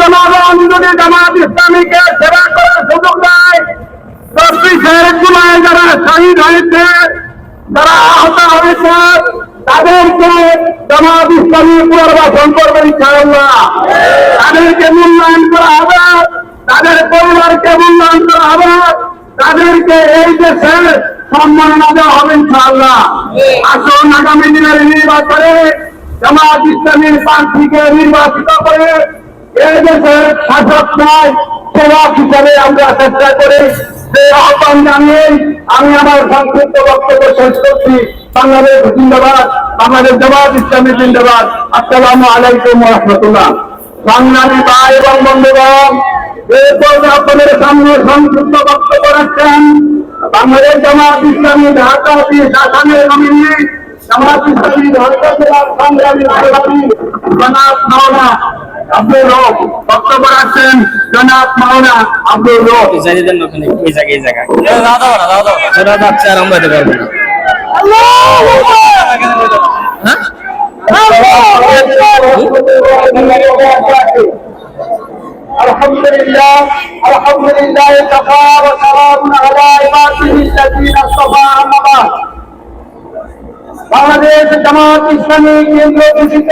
জনগণ যদি জামাত ইসলামীকে সেবা করার সুযোগ দেয়। চব্বিশের জুলাই যারা শহীদ হয়েছে, যারা আহত হয়েছে, তাদেরকে জামাত ইসলামী পুনর্বাসন করবে ইনশাআল্লাহ। তাদেরকে মূল্যায়ন করা হবে, তাদের পরিবারকে মূল্যায়ন করা হবে, তাদেরকে এই দেশে সম্মাননা দেওয়া হবে ইনশাআল্লাহ। আসুন আগামী দিনের নির্বাচনে জামাত ইসলামীর প্রার্থীকে নির্বাচিত করে এই দেশের শাসক নয় সেবক হিসাবে আমরা চেষ্টা করি সেই আহ্বান জানিয়ে আমি আমার সংক্ষিপ্ত বক্তব্য শেষ করছি। বাংলাদেশ জিন্দাবাদ, বাংলাদেশ জামাত ইসলামী জিন্দাবাদ। আসসালামু আলাইকুম রহমতুল্লাহ। সংগ্রামী ভাই এবং বন্ধুগণ এরপর আপনাদের সামনে সংক্ষিপ্ত বক্তব্য রাখছেন বাংলাদেশ জামাত ইসলামী ঢাকা অফিস আসামের জামাত ইসলামী ঢাকা জেলার সংগ্রামী জনাব মাওলা আব্দুল রব বক্তব্য রাখছেন জনাব মাওলা আব্দুল রব জানিয়ে দেন ওখানে এই জায়গায় এই জায়গায় দাদা দাদা দাদা ওরা যাচ্ছে আর আমরা যেতে পারবো না হ্যাঁ الحمد لله الحمد لله كفى وسلام على عباده الذين اصطفى اما بعد বাংলাদেশ জামাত ইসলামী কেন্দ্র ঘোষিত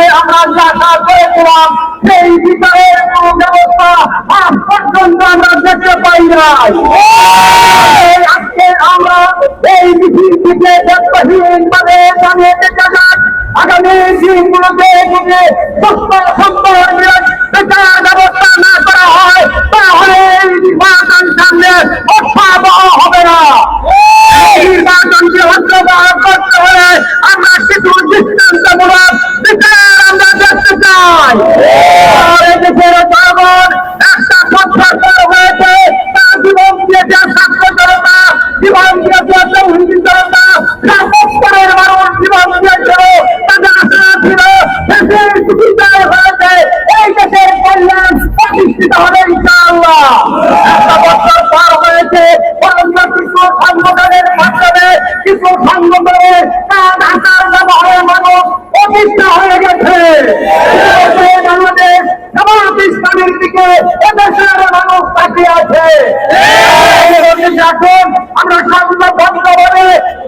আজকে আমরা এই মিছিল থেকে দায়িত্বহীন ভাবে জানিয়ে দিতে চাই। আগামী দিনগুলোতে যদি সুস্থ জীবন দিয়েছে ছাত্র জনতা মাধ্যমে, কিছু তার আচার ব্যবহারের মানুষ অতিষ্ঠ হয়ে গেছে। বাংলাদেশ জামাত ইসলামের দিকে এদেশের মানুষ তাকিয়ে আছে এখন আমরা সংবাদভাবে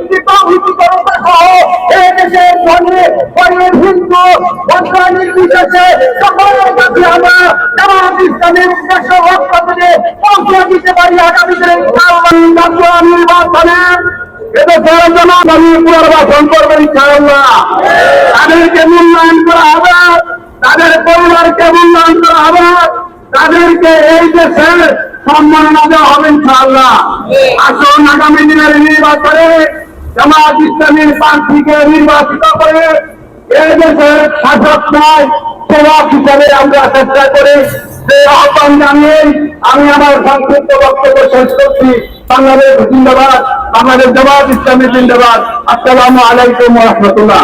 বিবাহিত করতে সহ এই দেশের ধনী গরিব হিন্দু বন্ধ নির্বিশেষে সকলের কাছে আমরা জামাত ইসলামের উদ্দেশ্য লক্ষ্য করে পৌঁছে দিতে পারি আগামী দিনে ইনশাআল্লাহ নির্বাচনে এদেশের জনগণ পুনর্বাসন করবে ইনশাআল্লাহ তাদেরকে মূল্যায়ন করা হবে তাদের পরিবারকে মূল্যায়ন করা হবে তাদেরকে এই দেশে সম্মাননা দেওয়া হবে ইনশাআল্লাহ। আসুন আগামী দিনের নির্বাচনে জামাত ইসলামীর প্রার্থীকে নির্বাচিত করে এই দেশের শাসক নয় সেবক হিসাবে আমরা চেষ্টা করি। যে আহ্বান জানিয়ে আমি আমার সংক্ষিপ্ত বক্তব্য শেষ করছি। বাংলাদেশ জিন্দাবাদ, বাংলাদেশ জামাত ইসলামী জিন্দাবাদ। আসসালামু আলাইকুম রহমতুল্লাহ।